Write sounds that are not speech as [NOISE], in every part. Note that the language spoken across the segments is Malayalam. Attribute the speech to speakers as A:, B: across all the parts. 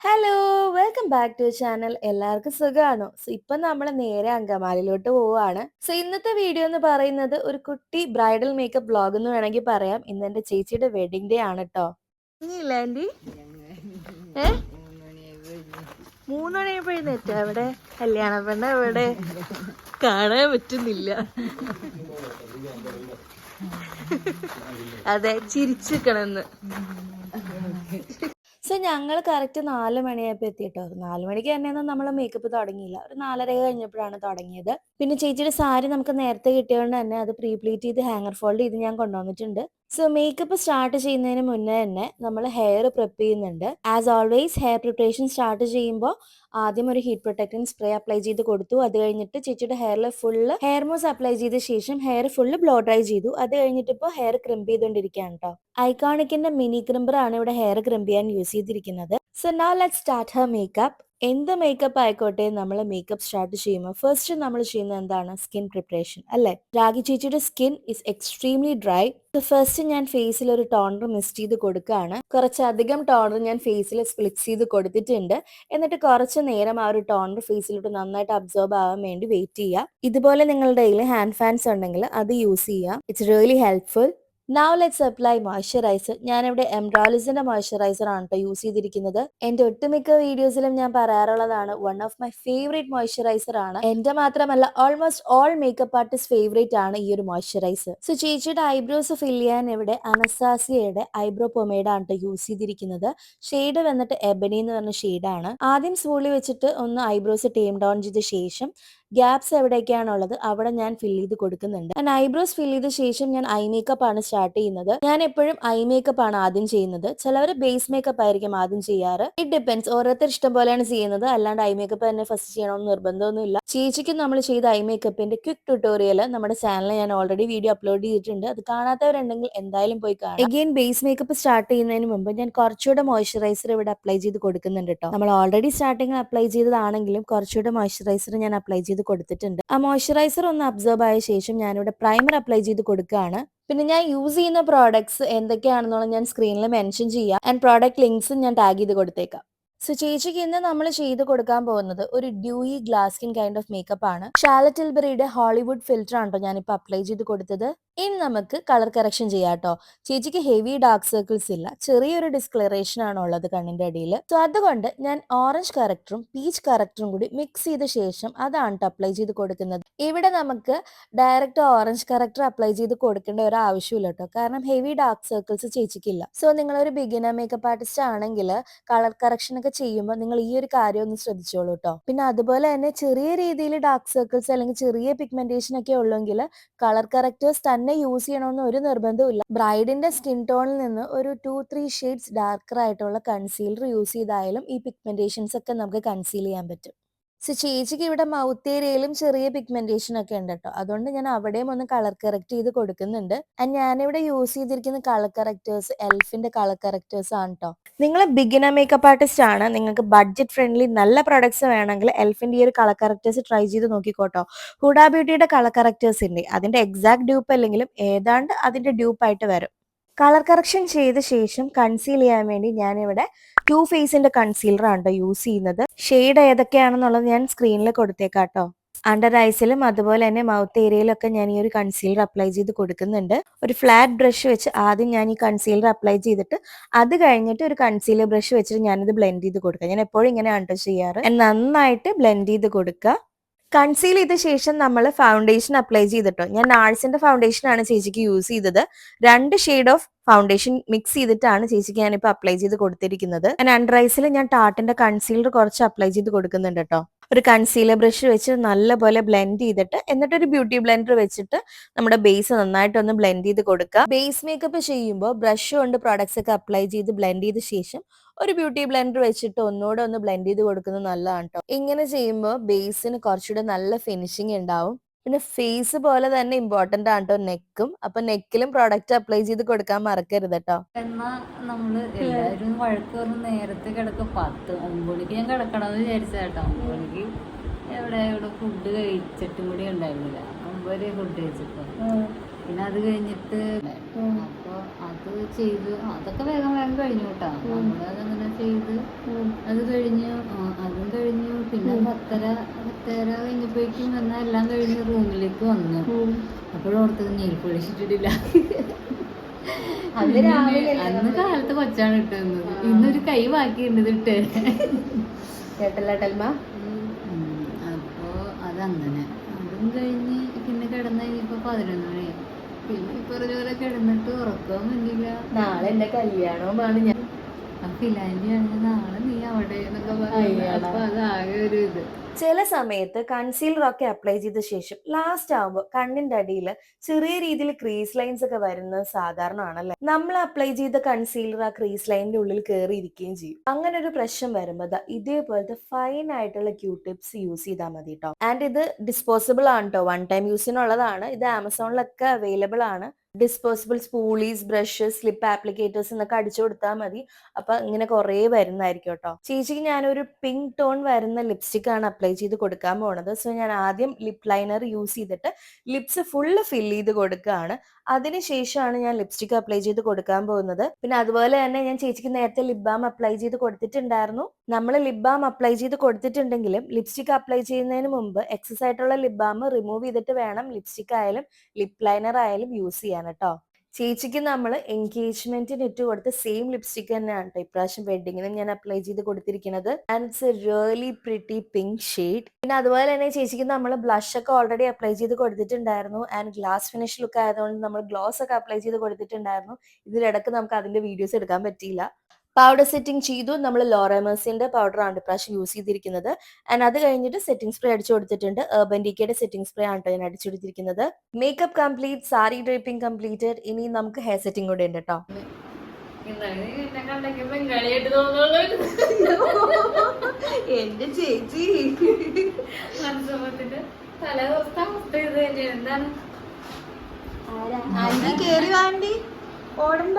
A: Hello welcome back to channel എല്ലാവർക്കും സുഖമാണോ? സോ ഇപ്പൊ നമ്മൾ നേരെ അങ്കമാലിയിലോട്ട് പോവുകയാണ്. സോ ഇന്നത്തെ വീഡിയോ എന്ന് പറയുന്നത് ഒരു കുട്ടി ബ്രൈഡൽ മേക്കപ്പ് ബ്ലോഗ് എന്ന് വേണമെങ്കിൽ പറയാം. ഇന്ന് എന്റെ ചേച്ചിയുടെ വെഡിങ് ഡേ ആണ് കേട്ടോ ആന്റി ഏ? മൂന്ന് മണിയായപ്പോഴേന്നെറ്റ അവിടെ കല്യാണ പെണ്ണ എവിടെ കാണാൻ പറ്റുന്നില്ല. അതെ ചിരിച്ചിക്കണെന്ന് സോ ഞങ്ങൾ കറക്റ്റ് നാല് മണിയായപ്പോൾ എത്തിയിട്ടോ നാല് മണിക്ക് തന്നെയൊന്നും നമ്മൾ മേക്കപ്പ് തുടങ്ങിയില്ല. ഒരു നാലര കഴിഞ്ഞപ്പോഴാണ് തുടങ്ങിയത്. പിന്നെ ചേച്ചിയുടെ സാരി നമുക്ക് നേരത്തെ കിട്ടിയതുകൊണ്ട് തന്നെ അത് പ്രീപ്ലീറ്റ് ചെയ്ത് ഹാങ്ങർ ഫോൾഡ് ചെയ്ത് ഞാൻ കൊണ്ടുവന്നിട്ടുണ്ട്. സോ മേക്കപ്പ് സ്റ്റാർട്ട് ചെയ്യുന്നതിന് മുന്നേ തന്നെ നമ്മൾ ഹെയർ പ്രിപ്പ് ചെയ്യുന്നുണ്ട്. As always hair preparation start ചെയ്യുമ്പോൾ ആദ്യം ഒരു ഹീറ്റ് പ്രൊട്ടക്റ്റിംഗ് സ്പ്രേ അപ്ലൈ ചെയ്ത് കൊടുത്തു. അത് കഴിഞ്ഞിട്ട് ചേച്ചിയുടെ ഹെയറിൽ ഫുള്ള് ഹെയർ മോസ് അപ്ലൈ ചെയ്ത ശേഷം ഹെയർ ഫുള്ള് ബ്ലോ ഡ്രൈ ചെയ്തു. അത് കഴിഞ്ഞിട്ട് ഇപ്പോൾ ഹെയർ ക്രിം ചെയ്തുകൊണ്ടിരിക്കുകയാണ് കേട്ടോ ഐക്കോണിക്കിന്റെ മിനി ക്രിംബർ ആണ് ഇവിടെ ഹെയർ ക്രിം ചെയ്യാൻ യൂസ് ചെയ്തിരിക്കുന്നത്. So now let start her makeup എന്ത് മേക്കപ്പ് ആയിക്കോട്ടെ നമ്മൾ മേക്കപ്പ് സ്റ്റാർട്ട് ചെയ്യുമ്പോൾ ഫസ്റ്റ് നമ്മൾ ചെയ്യുന്ന എന്താണ്? സ്കിൻ പ്രിപ്പറേഷൻ അല്ലേ? രാഗി ചേച്ചിയുടെ skin is extremely dry first ഞാൻ ഫേസിൽ ഒരു ടോണർ മിസ്റ്റ് ചെയ്ത് കൊടുക്കുകയാണ്. കുറച്ചധികം ടോണർ ഞാൻ ഫേസിൽ സ്പ്ലിറ്റ്സ് ചെയ്ത് കൊടുത്തിട്ടുണ്ട്. എന്നിട്ട് കുറച്ച് നേരം ആ ഒരു ടോണർ ഫേസിലോട്ട് നന്നായിട്ട് അബ്സോർബ് ആവാൻ വേണ്ടി വെയിറ്റ് ചെയ്യുക. ഇതുപോലെ നിങ്ങളുടെ കയ്യിൽ ഹാൻഡ് ഫാൻസ് ഉണ്ടെങ്കിൽ അത് യൂസ് ചെയ്യുക. It's really helpful now let's apply moisturiser ഞാനിവിടെ എംബ്രാലിസിന്റെ മോയ്സ്ചറൈസർ ആണ് കേട്ടോ യൂസ് ചെയ്തിരിക്കുന്നത്. എന്റെ ഒട്ടുമിക്ക വീഡിയോസിലും ഞാൻ പറയാറുള്ളതാണ് one of my favourite moisturiser ആണ്. എന്റെ മാത്രമല്ല almost all makeup artist favourite ആണ് ഈ ഒരു മോയ്സ്ചറൈസർ സോ ചേച്ചിയുടെ ഐബ്രോസ് ഫിൽ ചെയ്യാൻ ഇവിടെ അനസാസിയയുടെ ഐബ്രോ പൊമേഡ് ആണ് കേട്ടോ യൂസ് ചെയ്തിരിക്കുന്നത്. ഷെയ്ഡ് വന്നിട്ട് എബനി എന്ന് പറഞ്ഞ ഷെയ്ഡാണ് ആദ്യം സ്പൂളി വെച്ചിട്ട് ഒന്ന് ഐബ്രോസ് ടേം ഡൗൺ ചെയ്ത ശേഷം ഗ്യാപ്സ് എവിടെയൊക്കെയാണുള്ളത് അവിടെ ഞാൻ ഫിൽ ചെയ്ത് കൊടുക്കുന്നുണ്ട്. ഞാൻ ഐബ്രോസ് ഫിൽ ചെയ്ത ശേഷം ഞാൻ ഐ മേക്കപ്പ് ആണ് സ്റ്റാർട്ട് ചെയ്യുന്നത്. ഞാൻ എപ്പോഴും ഐ മേക്കപ്പ് ആണ് ആദ്യം ചെയ്യുന്നത്. ചിലവർ ബേസ് മേക്കപ്പ് ആയിരിക്കും ആദ്യം ചെയ്യാറ്. ഇറ്റ് ഡിപ്പെൻസ് ഓരോരുത്തർ ഇഷ്ടം പോലെയാണ് ചെയ്യുന്നത്. അല്ലാണ്ട് ഐ മേക്കപ്പ് തന്നെ ഫസ്റ്റ് ചെയ്യണമെന്ന് നിർബന്ധമൊന്നുമില്ല. ചേച്ചിക്ക് നമ്മൾ ചെയ്ത ഐ മേക്കപ്പിന്റെ ക്വിക്ക് ട്യൂട്ടോറിയൽ നമ്മുടെ ചാനലിൽ ഞാൻ ഓൾറെഡി വീഡിയോ അപ്ലോഡ് ചെയ്തിട്ടുണ്ട്. അത് കാണാത്തവരുണ്ടെങ്കിൽ എന്തായാലും പോയി കാണാം. എഗെയിൻ ബേസ് മേക്കപ്പ് സ്റ്റാർട്ട് ചെയ്യുന്നതിന് മുമ്പ് ഞാൻ കുറച്ചുകൂടെ മോയ്സ്ചറൈസർ ഇവിടെ അപ്ലൈ ചെയ്ത് കൊടുക്കുന്നുണ്ട് കേട്ടോ നമ്മൾ ഓൾറെഡി സ്റ്റാർട്ടിങ് അപ്ലൈ ചെയ്തതാണെങ്കിലും കുറച്ചുകൂടെ മോയ്സ്ചറൈസർ ഞാൻ അപ്ലൈ ചെയ്ത് കൊടുത്തിട്ടുണ്ട്. ആ മോയ്സ്ചറൈസർ ഒന്ന് അബ്സർവ് ആയ ശേഷം ഞാനിവിടെ പ്രൈമർ അപ്ലൈ ചെയ്ത് കൊടുക്കുകയാണ്. പിന്നെ ഞാൻ യൂസ് ചെയ്യുന്ന പ്രോഡക്ട്സ് എന്തൊക്കെയാണെന്നുള്ളത് ഞാൻ സ്ക്രീനിൽ മെൻഷൻ ചെയ്യാം. ആൻഡ് പ്രോഡക്റ്റ് ലിങ്ക്സും ഞാൻ ടാഗ് ചെയ്ത് കൊടുത്തേക്കാം. സോ ചേച്ചിക്ക് ഇന്ന് നമ്മൾ ചെയ്ത് കൊടുക്കാൻ പോകുന്നത് ഒരു dewy glass skin kind of makeup ആണ്. ഷാലറ്റ് ടിൽബറിയുടെ ഹോളിവുഡ് ഫിൽറ്റർ ആണ് കേട്ടോ ഞാനിപ്പോൾ അപ്ലൈ ചെയ്ത് കൊടുത്തത്. ഇനി നമുക്ക് കളർ കറക്ഷൻ ചെയ്യാം കേട്ടോ ചേച്ചിക്ക് ഹെവി ഡാർക്ക് സർക്കിൾസ് ഇല്ല. ചെറിയൊരു ഡിസ്ക്ലറേഷൻ ആണ് ഉള്ളത് കണ്ണിന്റെ അടിയിൽ സോ അതുകൊണ്ട് ഞാൻ ഓറഞ്ച് കറക്ടറും പീച്ച് കറക്ടറും കൂടി മിക്സ് ചെയ്ത ശേഷം അതാണ് അപ്ലൈ ചെയ്ത് കൊടുക്കുന്നത്. ഇവിടെ നമുക്ക് ഡയറക്റ്റ് ഓറഞ്ച് കറക്ടർ അപ്ലൈ ചെയ്ത് കൊടുക്കേണ്ട ഒരു ആവശ്യമില്ല കേട്ടോ കാരണം ഹെവി ഡാർക്ക് സർക്കിൾസ് ചേച്ചിക്കില്ല. സോ നിങ്ങളൊരു ബിഗിനർ മേക്കപ്പ് ആർട്ടിസ്റ്റ് ആണെങ്കിൽ കളർ കറക്ഷൻ ചെയ്യുമ്പോൾ നിങ്ങൾ ഈ ഒരു കാര്യം ഒന്ന് ശ്രദ്ധിച്ചോളൂ കേട്ടോ പിന്നെ അതുപോലെ തന്നെ ചെറിയ രീതിയിൽ ഡാർക്ക് സർക്കിൾസ് അല്ലെങ്കിൽ ചെറിയ പിഗ്മെന്റേഷൻ ഒക്കെ ഉള്ളെങ്കിൽ കളർ കറക്റ്റേഴ്സ് തന്നെ യൂസ് ചെയ്യണമെന്ന് ഒരു നിർബന്ധമില്ല ബ്രൈഡിന്റെ സ്കിൻ ടോണിൽ നിന്ന് ഒരു ടു ത്രീ ഷെയ്ഡ്സ് ഡാർക്കർ ആയിട്ടുള്ള കൺസീലർ യൂസ് ചെയ്തായാലും ഈ പിഗ്മെന്റേഷൻസ് ഒക്കെ നമുക്ക് കൺസീൽ ചെയ്യാൻ പറ്റും. സോ ചേച്ചിക്ക് ഇവിടെ മൗത്ത് ഏരിയയിലും ചെറിയ പിഗ്മെന്റേഷൻ ഒക്കെ ഉണ്ട് കേട്ടോ. അതുകൊണ്ട് ഞാൻ അവിടെയും ഒന്ന് കളർ കറക്റ്റ് ചെയ്ത് കൊടുക്കുന്നുണ്ട്. ആൻഡ് ഞാനിവിടെ യൂസ് ചെയ്തിരിക്കുന്ന കളർ കറക്റ്റേഴ്സ് എൽഫിന്റെ കളർ കറക്റ്റേഴ്സ് ആണ് കേട്ടോ നിങ്ങൾ ബിഗിനർ മേക്കപ്പ് ആർട്ടിസ്റ്റ് ആണ്. നിങ്ങൾക്ക് ബഡ്ജറ്റ് ഫ്രണ്ട്ലി നല്ല പ്രൊഡക്ട്സ് വേണമെങ്കിൽ എൽഫിന്റെ ഈ ഒരു കളർ കറക്റ്റേഴ്സ് ട്രൈ ചെയ്ത് നോക്കിക്കോട്ടോ. ഹുഡ ബ്യൂട്ടിയുടെ കളർ കറക്റ്റേഴ്സ് ഉണ്ട് അതിന്റെ എക്സാക്ട് ഡ്യൂപ്പ് അല്ലെങ്കിലും ഏതാണ്ട് അതിന്റെ ഡ്യൂപ്പ് ആയിട്ട് വരും. കളർ കറക്ഷൻ ചെയ്ത ശേഷം കൺസീൽ ചെയ്യാൻ വേണ്ടി ഞാൻ ഇവിടെ ടു ഫേസിന്റെ കൺസീലർ ആണ് യൂസ് ചെയ്യുന്നത്. ഷെയ്ഡ് ഏതൊക്കെയാണെന്നുള്ളത് ഞാൻ സ്ക്രീനിൽ കൊടുത്തേക്കാട്ടോ അണ്ടർ ഐസിലും അതുപോലെ തന്നെ മൗത്ത് ഏരിയയിലൊക്കെ ഞാൻ ഈ ഒരു കൺസീലർ അപ്ലൈ ചെയ്ത് കൊടുക്കുന്നുണ്ട്. ഒരു ഫ്ലാറ്റ് ബ്രഷ് വെച്ച് ആദ്യം ഞാൻ ഈ കൺസീലർ അപ്ലൈ ചെയ്തിട്ട് അത് കഴിഞ്ഞിട്ട് ഒരു കൺസീലർ ബ്രഷ് വെച്ചിട്ട് ഞാനിത് ബ്ലെൻഡ് ചെയ്ത് കൊടുക്കുക ഞാൻ എപ്പോഴും ഇങ്ങനെ അണ്ടർ ചെയ്യാറ്. നന്നായിട്ട് ബ്ലെൻഡ് ചെയ്ത് കൊടുക്കുക. കൺസീൽ ചെയ്ത ശേഷം നമ്മൾ ഫൗണ്ടേഷൻ അപ്ലൈ ചെയ്തിട്ടോ. ഞാൻ നാഴ്സിന്റെ ഫൗണ്ടേഷൻ ആണ് ചേച്ചിക്ക് യൂസ് ചെയ്തത്. രണ്ട് ഷെയ്ഡ് ഓഫ് ഫൗണ്ടേഷൻ മിക്സ് ചെയ്തിട്ടാണ് ചേച്ചിക്ക് ഞാനിപ്പോൾ അപ്ലൈ ചെയ്ത് കൊടുത്തിരിക്കുന്നത്. അണ്ടർ ഐസിൽ ഞാൻ ടാട്ടിന്റെ കൺസീലർ കുറച്ച് അപ്ലൈ ചെയ്ത് കൊടുക്കുന്നുണ്ട് കേട്ടോ ഒരു കൺസീലർ ബ്രഷ് വെച്ച് നല്ലപോലെ ബ്ലെൻഡ് ചെയ്തിട്ട് എന്നിട്ട് ഒരു ബ്യൂട്ടി ബ്ലെൻഡർ വെച്ചിട്ട് നമ്മുടെ ബേസ് നന്നായിട്ടൊന്ന് ബ്ലെൻഡ് ചെയ്ത് കൊടുക്കുക ബേസ് മേക്കപ്പ് ചെയ്യുമ്പോൾ ബ്രഷ് കൊണ്ട് പ്രോഡക്ട്സ് ഒക്കെ അപ്ലൈ ചെയ്ത് ബ്ലെൻഡ് ചെയ്ത ശേഷം ഒരു ബ്യൂട്ടി ബ്ലെൻഡർ വെച്ചിട്ട് ഒന്നുകൂടെ ഒന്ന് ബ്ലെൻഡ് ചെയ്ത് കൊടുക്കുന്നത് നല്ലതാണ് കേട്ടോ ഇങ്ങനെ ചെയ്യുമ്പോൾ ബേസിന് കുറച്ചുകൂടെ നല്ല ഫിനിഷിങ് ഉണ്ടാവും പിന്നെ ഫേസ് പോലെ തന്നെ ഇമ്പോർട്ടന്റ് ആണ് കേട്ടോ നെക്കും അപ്പൊ നെക്കിലും പ്രോഡക്റ്റ് അപ്ലൈ ചെയ്ത് കൊടുക്കാൻ മറക്കരുത് കേട്ടോ
B: എന്നാ നമ്മൾ എല്ലാവരും വഴക്ക് പറഞ്ഞ് നേരത്തെ കിടക്കും പത്ത് ഒമ്പണിക്ക് മണിക്ക് ഞാൻ കിടക്കണമെന്ന് വിചാരിച്ചേട്ടോ ഒമ്പണിക്ക് എവിടെ ഇവിടെ ഫുഡ് കഴിച്ചിട്ടും കൂടി ഉണ്ടായിരുന്നില്ല. ഒമ്പത് ഫുഡ് കഴിച്ചിട്ട് പിന്നെ അത് കഴിഞ്ഞിട്ട് അത് ചെയ്ത് അതൊക്കെ വേഗം വേഗം കഴിഞ്ഞു കേട്ടോ നമ്മളതങ്ങനെ ചെയ്ത് അത് കഴിഞ്ഞു അതും കഴിഞ്ഞു. പിന്നെ പത്തര പത്തര കഴിഞ്ഞപ്പോഴേക്കും എന്നാൽ എല്ലാം കഴിഞ്ഞ് റൂമിലേക്ക് വന്നു. അപ്പോഴോർത്തത് നെയിൽ [LAUGHS]
A: അന്ന് രാവിലെ
B: അന്ന് കാലത്ത് കൊച്ചാണ് ഇട്ടുന്നത് ഇന്നൊരു കൈ ബാക്കിയുണ്ട് ഉണ്ട്
A: കേട്ടല്ല ടെൽമ?
B: അപ്പോ അതങ്ങനെ. അതും കഴിഞ്ഞ് പിന്നെ കിടന്ന് കഴിഞ്ഞപ്പോ പതിനൊന്ന് മണി പിന്നെ ഈ പറഞ്ഞ പോലെ കിടന്നിട്ട് ഉറക്കം വന്നില്ല.
A: നാളെ എന്റെ കല്യാണവുമാണ് ഞാൻ.
B: അപ്പൊ ആണെങ്കിൽ നാളെ നീ അവിടെ എന്നൊക്കെ പറഞ്ഞു. അപ്പൊ അതാകെ
A: ചില സമയത്ത് കൺസീലർ ഒക്കെ അപ്ലൈ ചെയ്ത ശേഷം ലാസ്റ്റ് ആവുമ്പോൾ കണ്ണിന്റെ അടിയിൽ ചെറിയ രീതിയിൽ ക്രീസ് ലൈൻസ് ഒക്കെ വരുന്നത് സാധാരണ ആണല്ലേ നമ്മൾ അപ്ലൈ ചെയ്ത കൺസീലർ ആ ക്രീസ് ലൈനിന്റെ ഉള്ളിൽ കയറി ഇരിക്കുകയും ചെയ്യും. അങ്ങനെ ഒരു പ്രശ്നം വരുമ്പോൾ ഇതേപോലത്തെ ഫൈൻ ആയിട്ടുള്ള ക്യൂ ടിപ്സ് യൂസ് ചെയ്താൽ മതി കേട്ടോ ആൻഡ് ഇത് ഡിസ്പോസിബിൾ ആണ് കേട്ടോ വൺ ടൈം യൂസിനുള്ളതാണ് ഇത് ആമസോണിലൊക്കെ അവൈലബിൾ ആണ്. Disposable spoolies brush slip applicators എന്നൊക്കെ അടിച്ചു കൊടുത്താൽ മതി. അപ്പൊ ഇങ്ങനെ കുറേ വരുന്നതായിരിക്കും കേട്ടോ. ചേച്ചിക്ക് ഞാനൊരു പിങ്ക് ടോൺ വരുന്ന ലിപ്സ്റ്റിക് ആണ് അപ്ലൈ ചെയ്ത് കൊടുക്കാൻ പോണത്. സോ ഞാൻ ആദ്യം ലിപ് ലൈനർ യൂസ് ചെയ്തിട്ട് ലിപ്സ് ഫുള്ള് ഫിൽ ചെയ്ത് കൊടുക്കുകയാണ്. അതിനുശേഷമാണ് ഞാൻ ലിപ്സ്റ്റിക് അപ്ലൈ ചെയ്ത് കൊടുക്കാൻ പോകുന്നത്. പിന്നെ അതുപോലെ തന്നെ ഞാൻ ചേച്ചിക്ക് നേരത്തെ ലിപ് ബാം അപ്ലൈ ചെയ്ത് കൊടുത്തിട്ടുണ്ടായിരുന്നു. നമ്മൾ ലിപ് ബാം അപ്ലൈ ചെയ്ത് കൊടുത്തിട്ടുണ്ടെങ്കിലും ലിപ്സ്റ്റിക് അപ്ലൈ ചെയ്യുന്നതിന് മുമ്പ് എക്സസ് ആയിട്ടുള്ള ലിപ് ബാം റിമൂവ് ചെയ്തിട്ട് വേണം ലിപ്സ്റ്റിക് ആയാലും ലിപ് ലൈനർ ആയാലും യൂസ് ചെയ്യാൻ. കേട്ടോ ചേച്ചിക്ക് നമ്മൾ എൻഗേജ്മെന്റിന് ഇട്ട് കൊടുത്ത സെയിം ലിപ്സ്റ്റിക് തന്നെയാണ് കേട്ടോ ഇപ്രാവശ്യം വെഡിങ്ങിന് ഞാൻ അപ്ലൈ ചെയ്ത് കൊടുത്തിരിക്കുന്നത് and it's a really pretty pink shade പിന്നെ അതുപോലെ തന്നെ ചേച്ചിക്ക് നമ്മൾ ബ്ലഷ് ഒക്കെ ഓൾറെഡി അപ്ലൈ ചെയ്ത് കൊടുത്തിട്ടുണ്ടായിരുന്നു. ആൻഡ് ഗ്ലാസ് ഫിനിഷ് ലുക്ക് ആയതുകൊണ്ട് നമ്മൾ ഗ്ലോസ് ഒക്കെ അപ്ലൈ ചെയ്ത് കൊടുത്തിട്ടുണ്ടായിരുന്നു. ഇതിലിടക്ക് നമുക്ക് അതിന്റെ വീഡിയോസ് എടുക്കാൻ പറ്റിയില്ല. പൗഡർ സെറ്റിംഗ് ചെയ്തു. നമ്മൾ ലോറമേഴ്സിന്റെ പൗഡർ ആണ് ഇപ്രാവശ്യം യൂസ് ചെയ്തിരിക്കുന്നത്. ആൻഡ് അത് കഴിഞ്ഞിട്ട് സെറ്റിംഗ് സ്പ്രേ അടിച്ചു കൊടുത്തിട്ടുണ്ട്. ഏർബൻ ഡിക്കയുടെ സെറ്റിംഗ് സ്പ്രേ ആണ് ഞാൻ അടിച്ചു കൊടുത്തിരിക്കുന്നത്. Makeup complete sari draping completed ഇനി നമുക്ക് ഹെയർ സെറ്റിംഗ് കൂടെ ഉണ്ട് കേട്ടോ. എന്റെ ചേച്ചി.
B: മനസ്സമ്മത്തിന്റെ തലേ ദിവസത്തെ അവസ്ഥ ഇത് തന്നെയാണ് എന്താണ്?
A: ആന്റി കേറി വാണ്ടി ഓടണ്ട.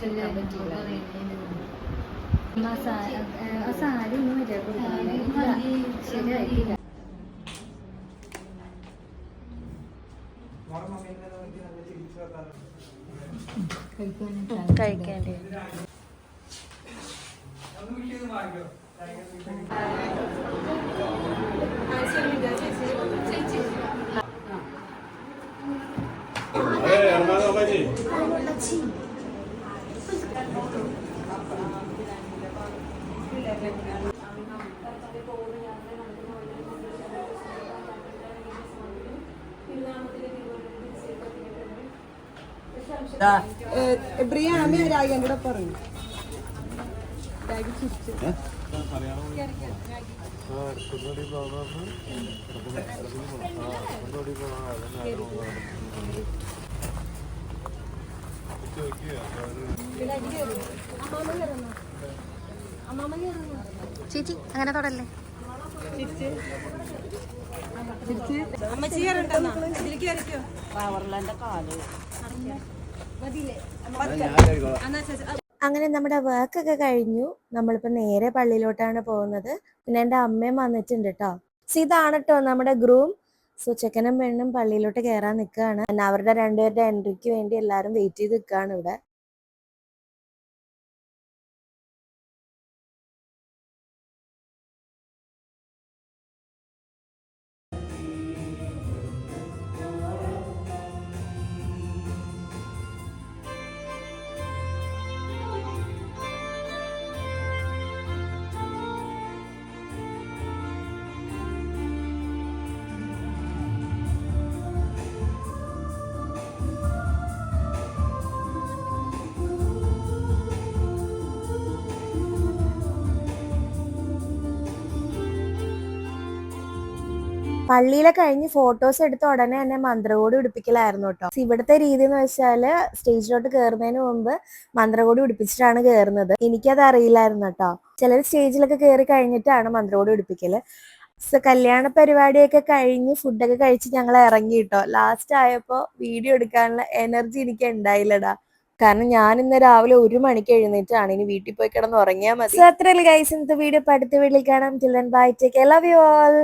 C: പ്രശ്നം
A: എന്റെ തലയല്ലേ
B: സാരി ഒന്നും ശരിയായിട്ടില്ല.
A: കഴിക്കേണ്ടി
C: പ്രിയാമി രാഗം കൂടെ പറഞ്ഞു
A: ചേച്ചി അങ്ങനെ തൊടല്ലേ? അങ്ങനെ നമ്മുടെ വർക്ക് ഒക്കെ കഴിഞ്ഞു. നമ്മളിപ്പോ നേരെ പള്ളിയിലോട്ടാണ് പോകുന്നത്. പിന്നെ എന്റെ അമ്മയും വന്നിട്ടുണ്ട് കേട്ടോ സോ ഇതാണ് കേട്ടോ നമ്മുടെ ഗ്രൂം സോ ചെക്കനും പെണ്ണും പള്ളിയിലോട്ട് കയറാൻ നിൽക്കുകയാണ് അവരുടെ രണ്ടുപേരുടെ എൻട്രിക്ക് വേണ്ടി എല്ലാവരും വെയിറ്റ് ചെയ്ത് നിൽക്കുകയാണ് ഇവിടെ. പള്ളിയിലെ കഴിഞ്ഞ് ഫോട്ടോസ് എടുത്ത ഉടനെ തന്നെ മന്ത്രകോടി ഉടുപ്പിക്കലായിരുന്നു കേട്ടോ. ഇവിടുത്തെ രീതി എന്ന് വെച്ചാൽ സ്റ്റേജിലോട്ട് കയറുന്നതിന് മുമ്പ് മന്ത്രകോടി ഉടുപ്പിച്ചിട്ടാണ് കയറുന്നത് എനിക്കത് അറിയില്ലായിരുന്നു കേട്ടോ. ചിലർ സ്റ്റേജിലൊക്കെ കയറി കഴിഞ്ഞിട്ടാണ് മന്ത്രകോടി ഉടുപ്പിക്കൽ കല്യാണ പരിപാടിയൊക്കെ കഴിഞ്ഞ് ഫുഡൊക്കെ കഴിച്ച് ഞങ്ങൾ ഇറങ്ങി കേട്ടോ. ലാസ്റ്റ് ആയപ്പോ വീഡിയോ എടുക്കാനുള്ള എനർജി എനിക്ക് ഉണ്ടായില്ലടാ. കാരണം ഞാൻ ഇന്ന് രാവിലെ ഒരു മണിക്ക് എഴുന്നേറ്റാണ്. ഇനി വീട്ടിൽ പോയി കിടന്ന് ഉറങ്ങിയാൽ മതി. അത്രയല്ലേ ഗൈസ് ഇന്നത്തെ വീഡിയോ അടുത്ത വീട്ടിൽ കാണാം. Children bye take love you all